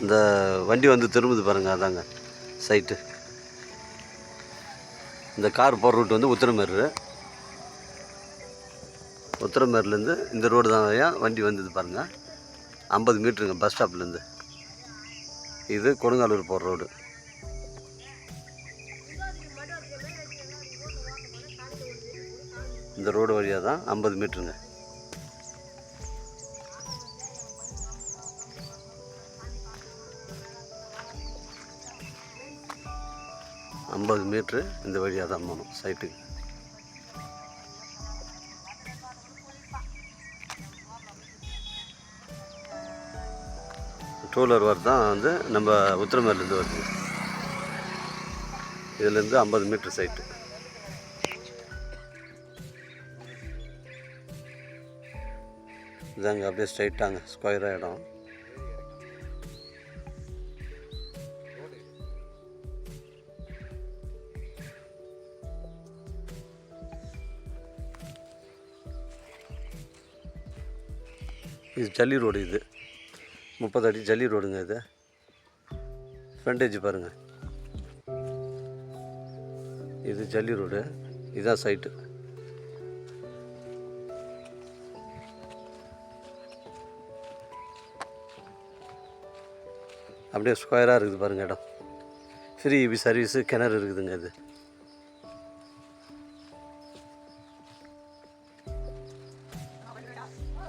இந்த வண்டி வந்து திரும்புது பாருங்கள் அதாங்க சைட்டு இந்த கார் போகிற ரூட் வந்து உத்திரமேரு உத்திரமேர்லேருந்து இந்த ரோடு தான் ஐயா வண்டி வந்தது பாருங்கள் ஐம்பது மீட்டருங்க பஸ் ஸ்டாப்லேருந்து இது கொடுங்காலூர் போகிற ரோடு இந்த ரோடு வழியாக தான் ஐம்பது மீட்டருங்க. ஐம்பது மீட்ரு இந்த வழியாக தான் போகணும் சைட்டுக்கு டூலர் வர தான் வந்து நம்ம உத்திரமேலேருந்து வருது. இதுலேருந்து ஐம்பது மீட்ரு சைட்டு இதாங்க அப்படியே ஸ்ட்ரைட்டாங்க ஸ்கொயராக இடம். இது ஜல்லி ரோடு இது. முப்பது அடி ஜல்லி ரோடுங்க இது. ஃப்ரண்டேஜ் பாருங்கள் இது ஜல்லி ரோடு. இதுதான் சைட்டு அப்படியே ஸ்கொயராக இருக்குது பாருங்கள் இடம். ஃப்ரீ இபி சர்வீஸு கிணறு இருக்குதுங்க இது.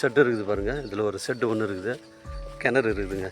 செட்டு இருக்குது பாருங்கள் இதில் ஒரு செட்டு ஒன்று இருக்குது. கிணறு இருக்குதுங்க.